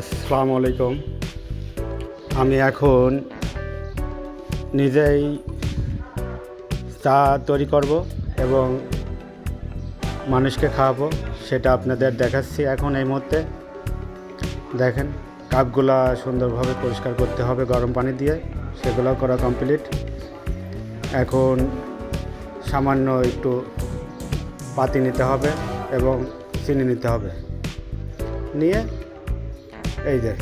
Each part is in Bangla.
আসসালামু আলাইকুম আমি এখন নিজেই চা তৈরি করব এবং মানুষকে খাওয়াবো, সেটা আপনাদের দেখাচ্ছি এখন এই মুহূর্তে। দেখেন, কাপগুলা সুন্দরভাবে পরিষ্কার করতে হবে গরম পানি দিয়ে সেগুলো করা কমপ্লিট এখন সামান্য একটু পাতি নিতে হবে এবং চিনি নিতে হবে। নিয়ে এই যে,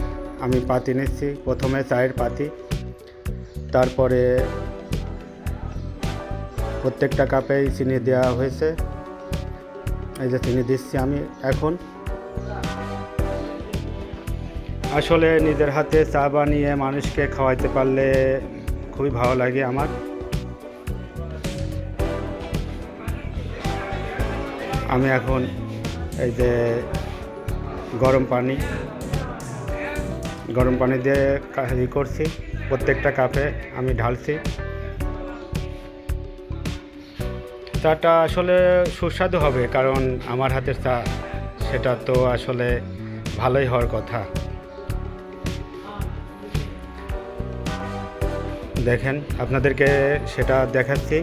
আমি পাতি নিচ্ছি, প্রথমে চায়ের পাতি, তারপরে প্রত্যেকটা কাপেই চিনি দেওয়া হয়েছে। এই যে চিনি দিচ্ছি আমি এখন। আসলে নিজের হাতে চা বানিয়ে মানুষকে খাওয়াইতে পারলে খুবই ভালো লাগে আমার। আমি এখন এই যে গরম পানি গরম পানি দিয়ে ই করছি, প্রত্যেকটা কাপে আমি ঢালছি। চাটা আসলে সুস্বাদু হবে, কারণ আমার হাতের চা, সেটা তো আসলে ভালোই হওয়ার কথা। দেখেন, আপনাদেরকে সেটা দেখাচ্ছি।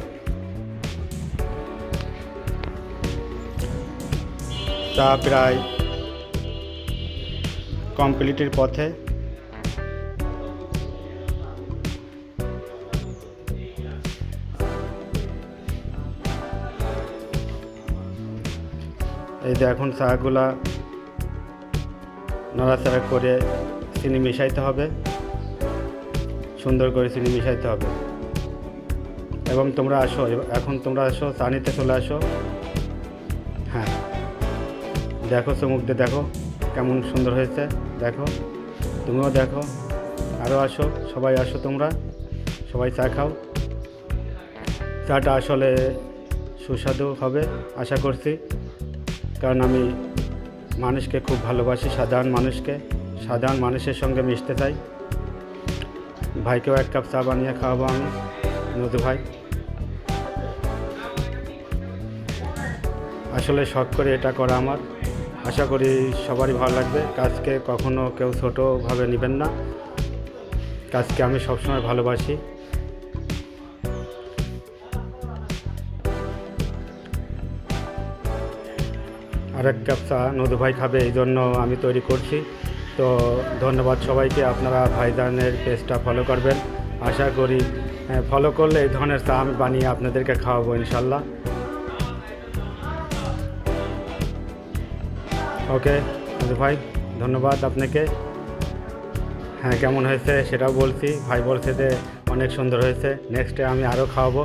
চা প্রায় কমপ্লিটের পথে। এই যে এখন চাগুলা নড়াচড়া করে চিনি মিশাইতে হবে। সুন্দর করে চিনি মিশাইতে হবে। এবং তোমরা আসো এখন তোমরা আসো, চা নিতে চলে আসো। হ্যাঁ। দেখো চুমুক দিয়ে দেখো কেমন সুন্দর হয়েছে। দেখো, তুমিও দেখো আরও আসো, সবাই আসো তোমরা। সবাই চা খাও। চাটা আসলে সুস্বাদু হবে, আশা করছি। কারণ আমি মানুষকে খুব ভালোবাসি, সাধারণ মানুষকে। সাধারণ মানুষের সঙ্গে মিশতে চাই। ভাইকেও এক কাপ চা বানিয়ে খাওয়াবো আমি, নদু ভাই। আসলে শখ করে এটা করা আমার। আশা করি সবারই ভালো লাগবে। কাজকে কখনো কেউ ছোটোভাবে নেবেন না। কাজকে আমি সবসময় ভালোবাসি। আর এক কাপ চা নদু ভাই খাবে, এই জন্য আমি তৈরি করছি। তো ধন্যবাদ সবাইকে, আপনারা ভাইজানের পেজটা ফলো করবেন। আশা করি ফলো করলে এই ধরনের চা আমি বানিয়ে আপনাদেরকে খাওয়াবো ইনশাল্লাহ। ওকে, নদু ভাই, ধন্যবাদ আপনাকে। হ্যাঁ কেমন হয়েছে সেটাও বলছি। ভাই বলছে যে অনেক সুন্দর হয়েছে নেক্সটে আমি আরও খাওয়াবো।